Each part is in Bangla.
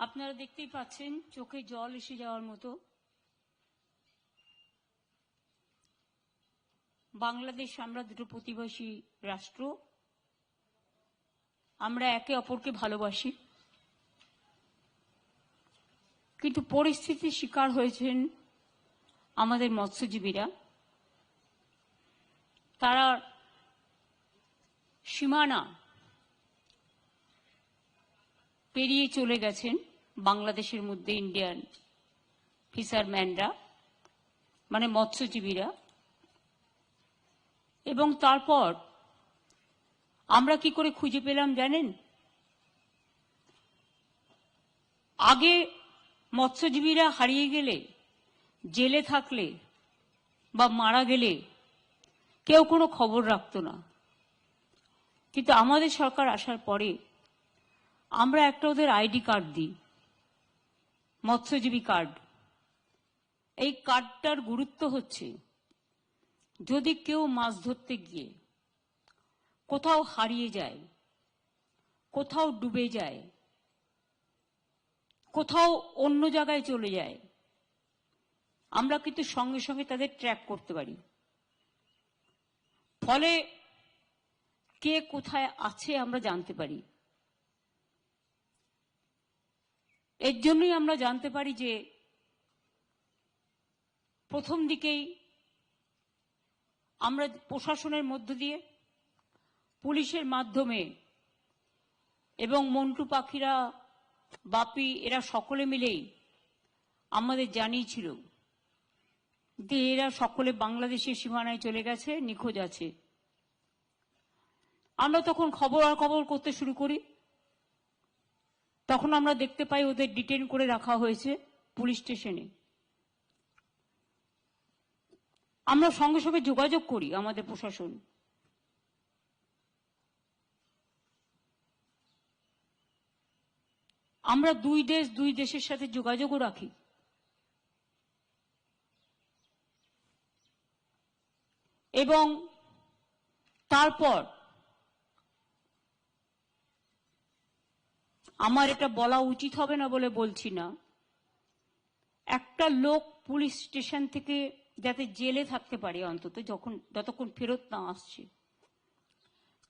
আপনারা দেখতেই পাচ্ছেন, চোখে জল এসে যাওয়ার মতো। বাংলাদেশ আমরা দুটো প্রতিবেশী রাষ্ট্র। আমরা একে অপরকে ভালোবাসি। কিন্তু পরিস্থিতির শিকার হয়েছেন আমাদের মৎস্যজীবীরা। তারা সীমানা পেরিয়ে চলে গেছেন। বাংলাদেশের মধ্যে ইন্ডিয়ান ফিশারম্যানরা মানে মৎস্যজীবীরা, এবং তারপর আমরা কি করে খুঁজে পেলাম জানেন? আগে মৎস্যজীবীরা হারিয়ে গেলে, জেলে থাকলে বা মারা গেলে কেউ কোনো খবর রাখতো না। কিন্তু আমাদের সরকার আসার পরে আমরা একটা ওদের আইডি কার্ড দিই। মৎস্যজীবী কার্ড এই কার্ডটার গুরুত্ব হচ্ছে, যদি কেউ মাছ ধরতে গিয়ে কোথাও হারিয়ে যায়, কোথাও ডুবে যায়, কোথাও অন্য জায়গায় চলে যায়, আমরা কিন্তু সঙ্গে সঙ্গে তাদের ট্র্যাক করতে পারি। ফলে কে কোথায় আছে আমরা জানতে পারি। এর জন্যই আমরা জানতে পারি যে প্রথম দিকেই আমরা প্রশাসনের মধ্য দিয়ে পুলিশের মাধ্যমে এবং মন্টু পাখিরা, বাপি এরা সকলে মিলেই আমাদের জানিয়েছিল যে এরা সকলে বাংলাদেশের সীমানায় চলে গেছে, নিখোঁজ আছে। আমরা তখন খবর আর খবর করতে শুরু করি। তখন আমরা দেখতে পাই ওদের ডিটেন করে রাখা হয়েছে পুলিশ স্টেশনে আমরা সঙ্গে সঙ্গে যোগাযোগ করি আমাদের প্রশাসন। আমরা দুই দেশ, দুই দেশের সাথে যোগাযোগও রাখি। এবং তারপর আমার এটা বলা উচিত হবে না বলে বলছি না। একটা লোক পুলিশ স্টেশন থেকে যাতে জেলে থাকতে পারে অন্তত, যখন, যতক্ষণ ফেরত না আসছে,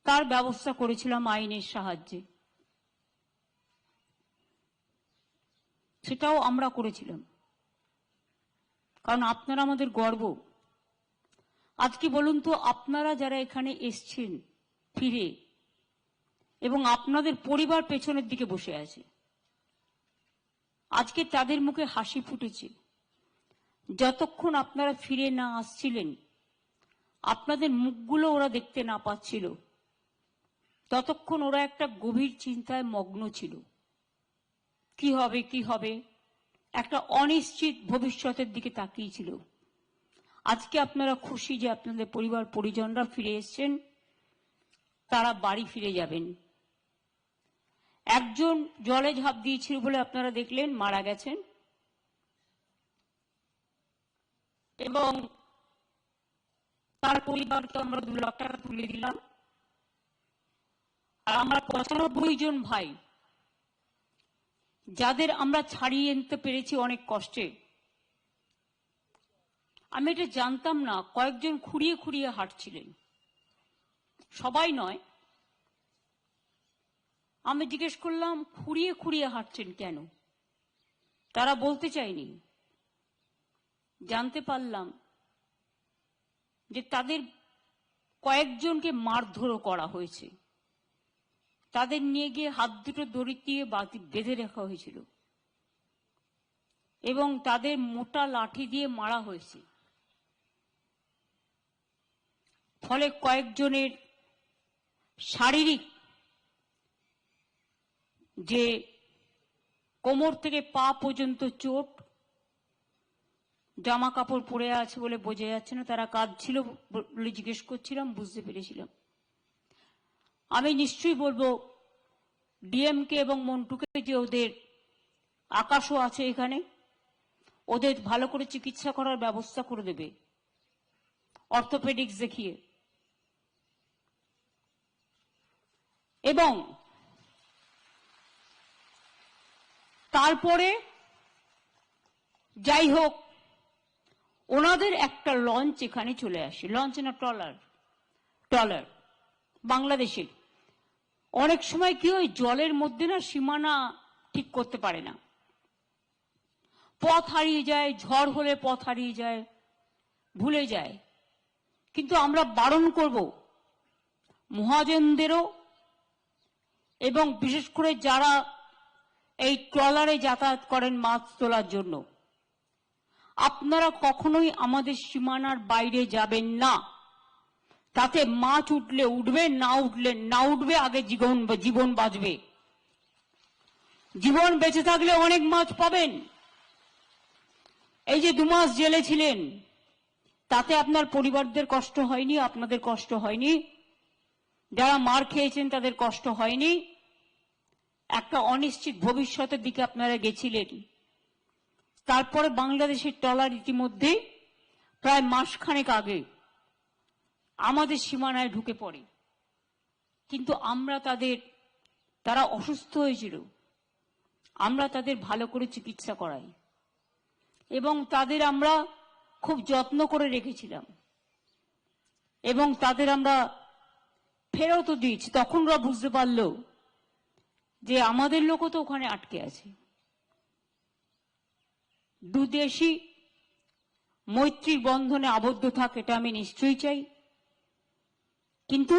তার ব্যবস্থা করেছিলাম আইনের সাহায্যে। সেটাও আমরা করেছিলাম। কারণ আপনারা আমাদের গর্ব। আজকে বলুন তো, আপনারা যারা এখানে এসছেন ফিরে এবং আপনাদের পরিবার পেছনের দিকে বসে আছে। আজকে তাদের মুখে হাসি ফুটেছে। যতক্ষণ আপনারা ফিরে না আসছিলেন, আপনাদের মুখগুলো ওরা দেখতে না পাচ্ছিল। ততক্ষণ ওরা একটা গভীর চিন্তায় মগ্ন ছিল। কি হবে কি হবে? একটা অনিশ্চিত ভবিষ্যতের দিকে তাকিয়েছিল আজকে আপনারা খুশি যে আপনাদের পরিবার পরিজনরা ফিরে এসছেন, তারা বাড়ি ফিরে যাবেন। একজন জলে ঝাঁপ দিয়েছিল বলে আপনারা দেখলেন, মারা গেছেন। এবং তার পরিবারকে আমরা দু লাখ টাকা তুলে দিলাম। আর আমরা পঁচানব্বই জন ভাই, যাদের আমরা ছাড়িয়ে আনতে পেরেছি অনেক কষ্টে। আমি এটা জানতাম না, কয়েকজন খুঁড়িয়ে খুঁড়িয়ে হাঁটছিলেন। সবাই নয় আমি জিজ্ঞেস করলাম, খুঁড়িয়ে খুঁড়িয়ে হাঁটছেন কেন? তারা বলতে চায়নি। জানতে পারলাম যে তাদের কয়েকজনকে মারধরও করা হয়েছে। তাদের নিয়ে গিয়ে হাত দুটো দড়ি দিয়ে বাতি বেঁধে রাখা হয়েছিল এবং তাদের মোটা লাঠি দিয়ে মারা হয়েছে। ফলে কয়েকজনের শারীরিক যে কোমর থেকে পা পর্যন্ত চোট, জামা কাপড় পরে আছে বলে বোঝা যাচ্ছে না, তারা কাঁদছিল বলে জিজ্ঞেস করছিলাম, বুঝতে পেরেছিলাম। আমি নিশ্চয়ই বলব, ডিএমকে এবং মন্টুকে যে ওদের আকাশও আছে এখানে, ওদের ভালো করে চিকিৎসা করার ব্যবস্থা করে দেবে। অর্থোপেডিক্স দেখিয়ে। এবং তারপরে, যাই হোক, ওনাদের একটা লঞ্চ এখানে চলে আসে। লঞ্চ না ট্রলার? ট্রলার, বাংলাদেশের। অনেক সময় কি হয়, জলের মধ্যে না সীমানা ঠিক করতে পারে না। পথ হারিয়ে যায়, ঝড় হলে পথ হারিয়ে যায়, ভুলে যায়। কিন্তু আমরা বারণ করব মহাজনদেরও এবং বিশেষ করে যারা এই ট্রলারে যাতায়াত করেন মাছ তোলার জন্য। আপনারা কখনোই আমাদের সীমানার বাইরে যাবেন না। তাতে মাছ উঠলে উঠবে, না উঠলে না উঠবে, আগে জীবন জীবন বাঁচবে। জীবন বেঁচে থাকলে অনেক মাছ পাবেন। এই যে দু মাস জেলে ছিলেন, তাতে আপনার পরিবারদের কষ্ট হয়নি, আপনাদের কষ্ট হয়নি? যারা মার খেয়েছেন, তাদের কষ্ট হয়নি? একটা অনিশ্চিত ভবিষ্যতের দিকে আপনারা গেছিলেন। তারপরে বাংলাদেশের ট্রলার ইতিমধ্যে প্রায় মাসখানেক আগে আমাদের সীমানায় ঢুকে পড়ে। কিন্তু আমরা তাদের, তারা অসুস্থ হয়েছিল। আমরা তাদের ভালো করে চিকিৎসা করাই। এবং তাদের আমরা খুব যত্ন করে রেখেছিলাম। এবং তাদের আমরা ফেরতও দিয়েছি। তখন ওরা বুঝতে পারল যে আমাদের লোকও তো ওখানে আটকে আছে। দুদেশই মৈত্রীর বন্ধনে আবদ্ধ থাক, এটা আমি নিশ্চয়ই চাই। কিন্তু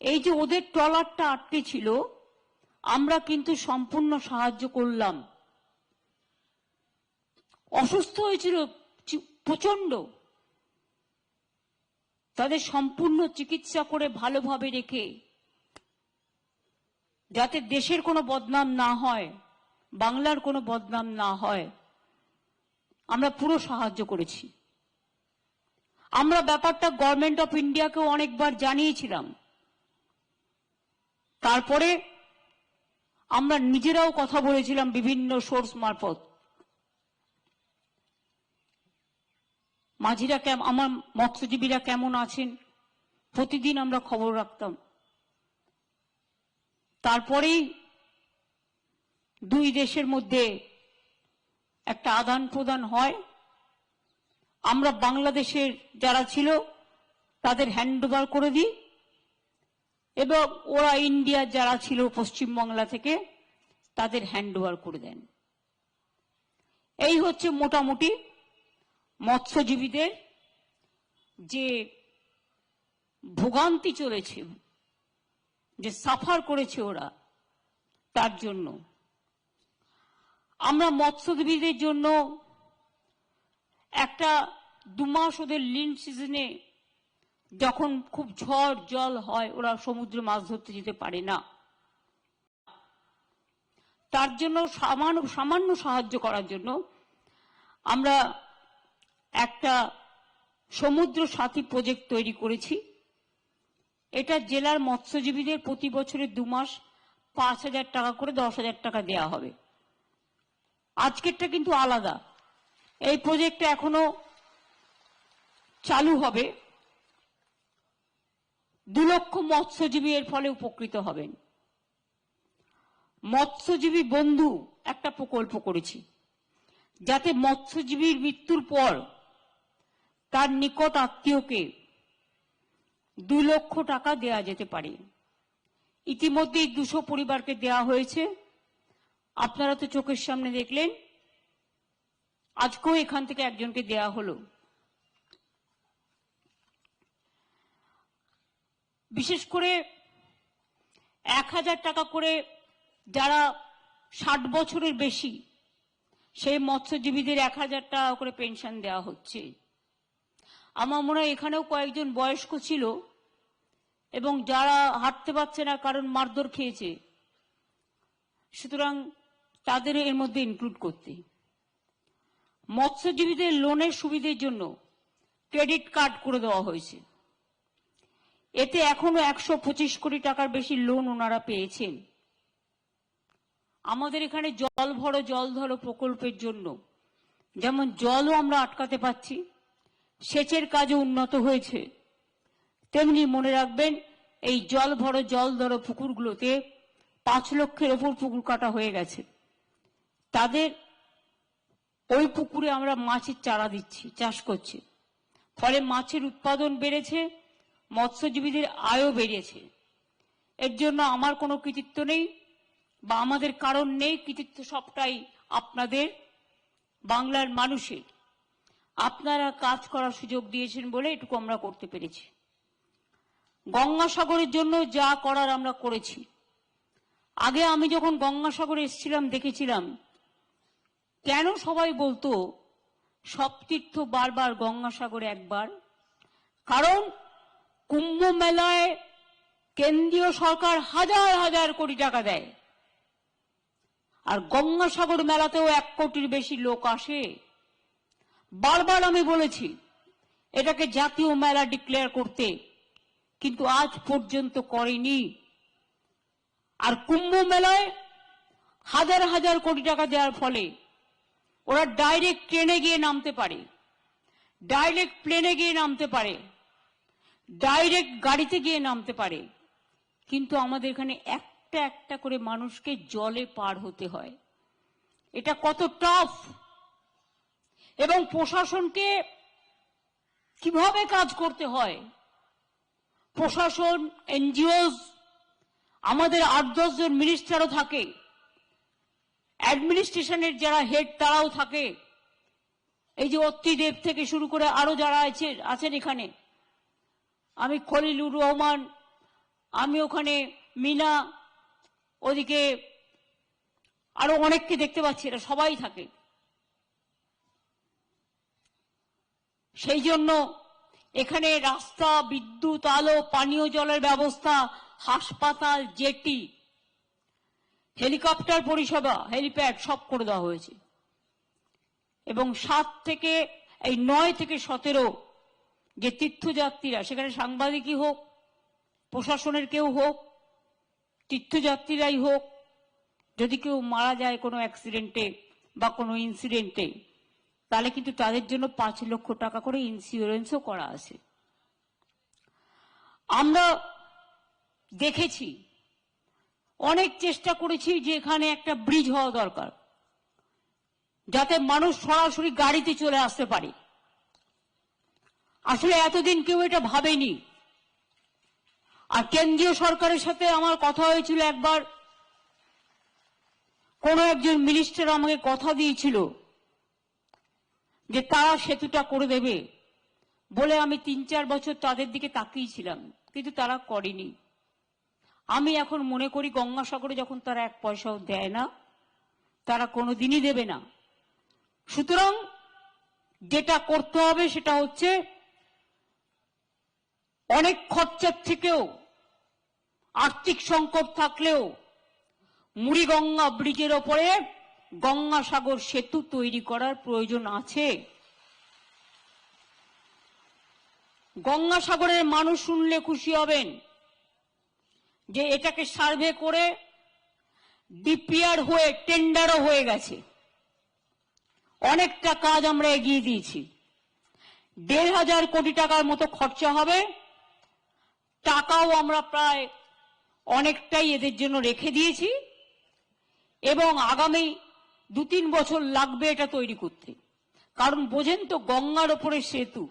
এই যে ওদের ট্রলারটা আটকে ছিল, আমরা কিন্তু সম্পূর্ণ সাহায্য করলাম। অসুস্থ হয়েছিল প্রচণ্ড তাদের সম্পূর্ণ চিকিৎসা করে ভালোভাবে রেখে যাতে দেশের কোনো বদনাম না হয়, বাংলার কোনো বদনাম না হয়, আমরা পুরো সাহায্য করেছি। আমরা ব্যাপারটা গভর্নমেন্ট অফ ইন্ডিয়াকেও অনেকবার জানিয়েছিলাম। তারপরে আমরা নিজেরাও কথা বলেছিলাম বিভিন্ন সোর্স মারফত। মাঝিরা আমার মৎস্যজীবীরা কেমন আছেন? প্রতিদিন আমরা খবর রাখতাম। তারপরেই দুই দেশের মধ্যে একটা আদান প্রদান হয়। আমরা বাংলাদেশের যারা ছিল, তাদের হ্যান্ডওভার করে দিই এবং ওরা ইন্ডিয়ার যারা ছিল পশ্চিমবাংলা থেকে, তাদের হ্যান্ডওভার করে দেন। এই হচ্ছে মোটামুটি মৎস্যজীবীদের যে ভোগান্তি চলেছে। যে সাফার করেছে ওরা, তার জন্য। আমরা মৎস্যজীবীদের জন্য একটা দুমাস ওদের লিন সিজনে যখন খুব ঝড় জল হয়, ওরা সমুদ্রে মাছ ধরতে যেতে পারে না। তার জন্য সামান্য সামান্য সাহায্য করার জন্য আমরা একটা সমুদ্র সাথী প্রজেক্ট তৈরি করেছি। এটা জেলার মৎস্যজীবীদের প্রতি বছরে দু মাস পাঁচ হাজার টাকা করে দশ হাজার টাকা দেয়া হবে। আজকেরটা কিন্তু আলাদা। এই প্রজেক্টটা এখনও চালু হবে। দু লক্ষ মৎস্যজীবী এর ফলে উপকৃত হবেন। মৎস্যজীবী বন্ধু একটা প্রকল্প করেছি। যাতে মৎস্যজীবীর মৃত্যুর পর তার নিকট আত্মীয়কে দু লক্ষ টাকা দেয়া যেতে পারে। ইতিমধ্যেই দুশো পরিবারকে দেয়া হয়েছে। আপনারা তো চোখের সামনে দেখলেন, আজকেও এখান থেকে একজনকে দেয়া হলো। বিশেষ করে এক হাজার টাকা করে যারা ষাট বছরের বেশি, সেই মৎস্যজীবীদের এক হাজার টাকা করে পেনশন দেওয়া হচ্ছে। আমার মনে হয় এখানেও কয়েকজন বয়স্ক ছিল এবং যারা হাঁটতে পারছে না কারণ মারধর খেয়েছে, সুতরাং তাদের এর মধ্যে ইনক্লুড করতে। মৎস্যজীবীদের লোনের সুবিধের জন্য ক্রেডিট কার্ড করে দেওয়া হয়েছে। এতে এখনও একশো পঁচিশ কোটি টাকার বেশি লোন ওনারা পেয়েছেন। আমাদের এখানে জল ভরো, জল ধরো প্রকল্পের জন্য। যেমন জলও আমরা আটকাতে পাচ্ছি সেচের কাজও উন্নত হয়েছে। তেমনি মনে রাখবেন, এই জল ভরো জল ধরো পুকুরগুলোতে পাঁচ লক্ষের ওপর পুকুর কাটা হয়ে গেছে। তাদের ওই পুকুরে আমরা মাছের চারা দিচ্ছি, চাষ করছি। ফলে মাছের উৎপাদন বেড়েছে, মৎস্যজীবীদের আয়ও বেড়েছে। এর জন্য আমার কোনো কৃতিত্ব নেই বা আমাদের কারণ নেই। কৃতিত্ব সবটাই আপনাদের, বাংলার মানুষের। আপনারা কাজ করার সুযোগ দিয়েছেন বলে এটুকু আমরা করতে পেরেছি। গঙ্গাসাগরের জন্য যা করার আমরা করেছি। আগে আমি যখন গঙ্গাসাগরে এসেছিলাম, দেখেছিলাম, কেন সবাই বলতো সব তীর্থ বারবার গঙ্গাসাগরে একবার? কারণ কুম্ভ মেলায় কেন্দ্রীয় সরকার হাজার হাজার কোটি টাকা দেয়। আর গঙ্গাসাগর মেলাতেও এক কোটির বেশি লোক আসে। বারবার আমি বলেছি, এটাকে জাতীয় মেলা ডিক্লেয়ার করতে, কিন্তু আজ পর্যন্ত করেনি। আর কুম্ভ মেলায় হাজার হাজার কোটি টাকা দেওয়ার ফলে ওরা ডাইরেক্ট ট্রেনে গিয়ে নামতে পারে ডাইরেক্ট প্লেনে গিয়ে নামতে পারে ডাইরেক্ট গাড়িতে গিয়ে নামতে পারে। কিন্তু আমাদের এখানে একটা একটা করে মানুষকে জলে পার হতে হয়। এটা কত টাফ এবং প্রশাসনকে কীভাবে কাজ করতে হয়? প্রশাসন, এনজিওস, আমাদের আট জন মিনিস্টারও থাকে। অ্যাডমিনিস্ট্রেশনের যারা হেড, তারাও থাকে। এই যে অত্রিদেব থেকে শুরু করে আরও যারা আছে, আছেন এখানে। আমি খলিলুর রহমান, আমি ওখানে মিনা, ওদিকে আরও অনেককে দেখতে পাচ্ছি, এরা সবাই থাকে। সেই জন্য এখানে রাস্তা, বিদ্যুৎ, আলো, পানীয় জলের ব্যবস্থা, হাসপাতাল, জেটি, হেলিকপ্টার পরিষেবা, হেলিপ্যাড সব করে দেওয়া হয়েছে। এবং সাত থেকে, এই নয় থেকে সতেরো যে তীর্থযাত্রীরা, সেখানে সাংবাদিকই হোক, প্রশাসনের কেউ হোক, তীর্থযাত্রীরাই হোক, যদি কেউ মারা যায় কোনো অ্যাক্সিডেন্টে বা কোনো ইনসিডেন্টে তাহলে কিন্তু তাদের জন্য পাঁচ লক্ষ টাকা করে ইন্স্যুরেন্সও করা আছে। আমরা দেখেছি, অনেক চেষ্টা করেছি যে এখানে একটা ব্রিজ হওয়া দরকার, যাতে মানুষ সরাসরি গাড়িতে চলে আসতে পারে। আসলে এতদিন কেউ এটা ভাবেনি। আর কেন্দ্রীয় সরকারের সাথে আমার কথা হয়েছিল একবার, কোন একজন মিনিস্টার আমাকে কথা দিয়েছিল যে তারা সেতুটা করে দেবে বলে আমি তিন চার বছর তাদের দিকে তাকিয়েছিলাম, কিন্তু তারা করেনি। আমি এখন মনে করি গঙ্গাসাগরে যখন তারা এক পয়সাও দেয় না, তারা কোনোদিনই দেবে না। সুতরাং যেটা করতে হবে সেটা হচ্ছে অনেক খরচার থেকেও, আর্থিক সংকট থাকলেও মুড়িগঙ্গা ব্রিজের ওপরে গঙ্গাসাগর সেতু তৈরি করার প্রয়োজন আছে। গঙ্গাসাগরের মানুষ শুনলে খুশি হবেন যে এটাকে সার্ভে করে ডিপিআর হয়ে টেন্ডারও হয়ে গেছে। অনেকটা কাজ আমরা এগিয়ে দিয়েছি। দেড় হাজার কোটি টাকার মতো খরচা হবে। টাকাও আমরা প্রায় অনেকটাই এদের জন্য রেখে দিয়েছি। এবং আগামী দু তিন বছর লাগবে এটা তৈরি করতে। কারণ বোঝেন তো গঙ্গার ওপরে সেতু।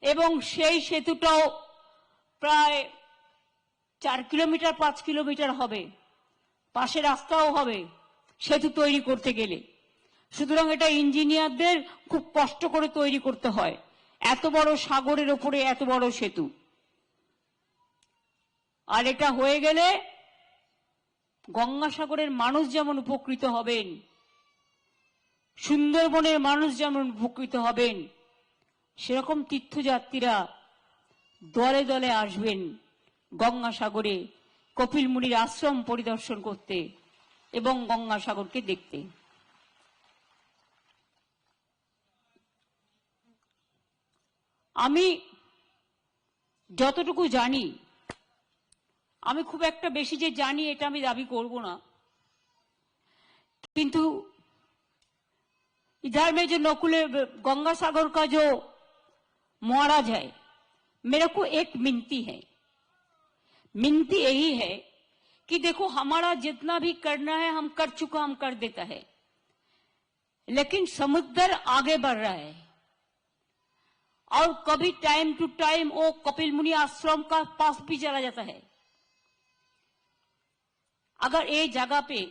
এবং সেই সেতুটাও প্রায় চার কিলোমিটার, পাঁচ কিলোমিটার হবে। পাশে রাস্তাও হবে সেতু তৈরি করতে গেলে। সুতরাং এটা ইঞ্জিনিয়ারদের খুব কষ্ট করে তৈরি করতে হয়। এত বড় সাগরের ওপরে এত বড় সেতু। আর এটা হয়ে গেলে গঙ্গাসাগরের মানুষ যেমন উপকৃত হবেন, সুন্দরবনের মানুষ যেমন উপকৃত হবেন, সেরকম তীর্থযাত্রীরা দলে দলে আসবেন গঙ্গাসাগরে কপিল মুনির আশ্রম পরিদর্শন করতে এবং গঙ্গাসাগরকে দেখতে। আমি যতটুকু জানি আমি খুব একটা বেশি যে জানি এটা আমি দাবি করব না কিন্তু इधर में जो नकुले गंगा सागर का जो महाराज है मेरे को एक मिनती है मिनती यही है कि देखो हमारा जितना भी करना है हम कर चुका हम कर देता है लेकिन समुद्र आगे बढ़ रहा है और कभी टाइम टू टाइम वो कपिल मुनि आश्रम का पास भी चला जाता है अगर ये जगह पे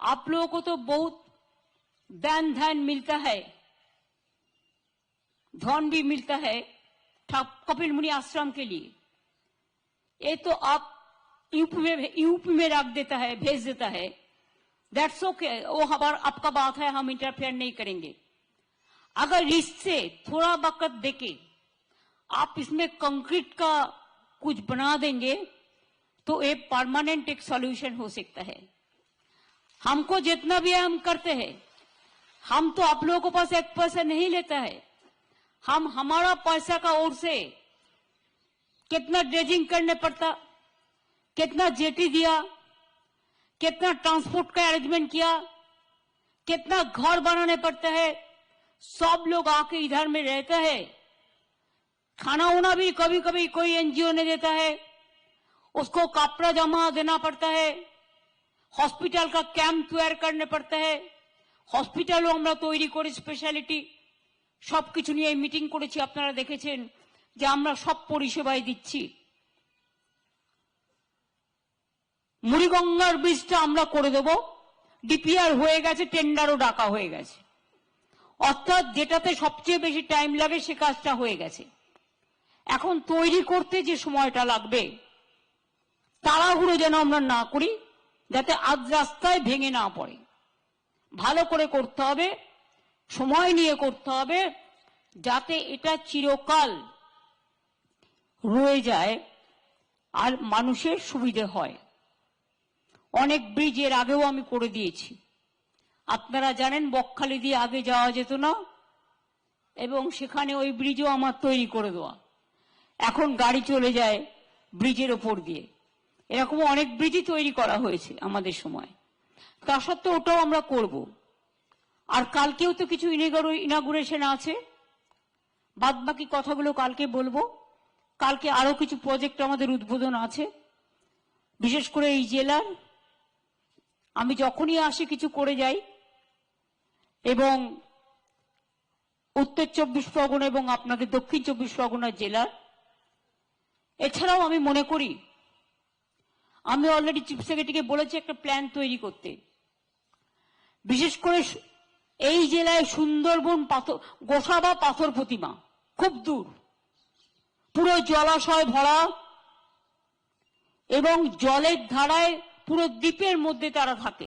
आप लोगों को तो बहुत दान ध्यान मिलता है, धन भी मिलता है कपिल मुनि आश्रम के लिए। ये तो आप यूपी में यूपी में रख देता है, भेज देता है। दैट्स ओके वो हमारा आपका बात है, हम इंटरफेयर नहीं करेंगे। अगर इससे थोड़ा वक्त देके आप इसमें कंक्रीट का कुछ बना देंगे तो एक परमानेंट एक सॉल्यूशन हो सकता है। हमको जितना भी है हम करते हैं, हम तो आप लोगों के पास एक पैसा नहीं लेता है। हम हमारा पैसा का ओर से कितना ड्रेजिंग करने पड़ता, कितना जेटी दिया, कितना ट्रांसपोर्ट का अरेंजमेंट किया, कितना घर बनाने पड़ता है, सब लोग आके इधर में रहता है। खाना उना भी कभी कभी कोई एनजीओ ने देता है। उसको कपड़ा जमा देना पड़ता है হসপিটাল কা ক্যাম্প তৈরি করতে পড়তে হয় হসপিটালও আমরা তৈরি করে স্পেশালিটি সবকিছু নিয়ে মিটিং করেছি আপনারা দেখেছেন যে আমরা সব পরিষেবাই দিচ্ছি মুড়িগঙ্গার ব্রিজটা আমরা করে দেব ডিপিআর হয়ে গেছে টেন্ডারও ডাকা হয়ে গেছে অর্থাৎ যেটাতে সবচেয়ে বেশি টাইম লাগে সে কাজটা হয়ে গেছে এখন তৈরি করতে যে সময়টা লাগবে তাড়াহুড়ো যেন আমরা না করি, যাতে আজ রাস্তায় ভেঙে না পড়ে। ভালো করে করতে হবে, সময় নিয়ে করতে হবে, যাতে এটা চিরকাল রয়ে যায় আর মানুষের সুবিধে হয়। অনেক ব্রিজের আগেও আমি করে দিয়েছি। আপনারা জানেন, বকখালি দিয়ে আগে যাওয়া যেত না, এবং সেখানে ওই ব্রিজও আমার তৈরি করে দেওয়া। এখন গাড়ি চলে যায় ব্রিজের ওপর দিয়ে। এরকম অনেক ব্রিজই তৈরি করা হয়েছে আমাদের সময়। তা সত্ত্বেও ওটাও আমরা করব। আর কালকেও তো কিছু ইনাগুরেশন আছে। বাদ বাকি কথাগুলো কালকে বলব। কালকে আরও কিছু প্রজেক্ট আমাদের উদ্বোধন আছে। বিশেষ করে এই জেলার। আমি যখনই আসি কিছু করে যাই। এবং উত্তর চব্বিশ পরগনা এবং আপনাদের দক্ষিণ চব্বিশ পরগনা জেলার। এছাড়াও আমি মনে করি আমি অলরেডি চিফ সেক্রেটারিকে বলেছি একটা প্ল্যান তৈরি করতে। বিশেষ করে এই জেলায় সুন্দরবন পাথর, গোসা বা পাথর প্রতিমা, খুব দূর। পুরো জলাশয় ভরা এবং জলের ধারায় পুরো দ্বীপের মধ্যে তারা থাকে।